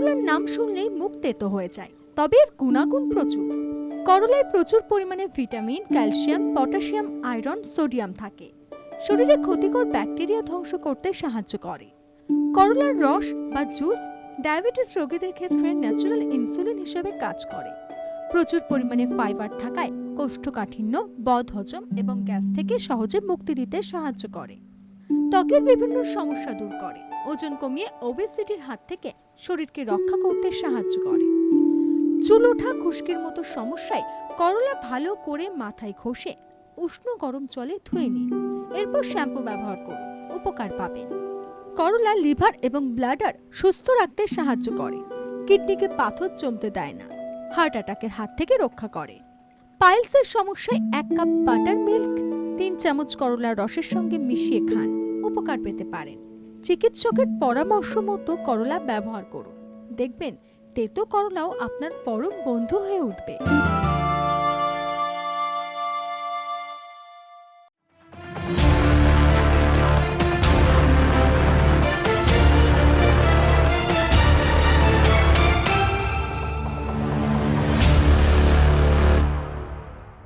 নাম শুনলেই মুখ তেতো হয়ে যায়। তবে এর গুণাগুণ প্রচুর। করলায় প্রচুর পরিমাণে vitamin, calcium, potassium, iron, sodium থাকে। শরীরে ক্ষতিকর ব্যাকটেরিয়া ধ্বংস করতে সাহায্য করে। করলার রস বা জুস ডায়াবেটিস রোগীদের ক্ষেত্রে ন্যাচারাল ইনসুলিন হিসেবে কাজ করে। প্রচুর পরিমাণে ফাইবার থাকায় কোষ্ঠকাঠিন্য, বদহজম এবং গ্যাস থেকে সহজে মুক্তি দিতে সাহায্য করে। ত্বকের বিভিন্ন সমস্যা দূর করে। ওজন কমিয়ে ওবেসিটির হাত থেকে শরীরকে রক্ষা করতে সাহায্য করে। চুল ওঠা খুশকির মতো সমস্যায় করলা ভালো করে মাথায় ঘষে উষ্ণ গরম জলে ধুয়ে নিন। এরপর শ্যাম্পু ব্যবহার করুন, উপকার পাবেন। করলা, লিভার এবং ব্লাডার সুস্থ রাখতে সাহায্য করে। কিডনিকে পাথর জমতে দেয় না, হার্ট অ্যাটাকের হাত থেকে রক্ষা করে। পাইলসের সমস্যায় এক কাপ বাটার মিল্ক, তিন চামচ করলার রসের সঙ্গে মিশিয়ে খান, উপকার পেতে পারেন। চিকিৎসকের পরামর্শ মতো করলা ব্যবহার করুন। দেখবেন তেতো করলাও আপনার পরম বন্ধু হয়ে উঠবে।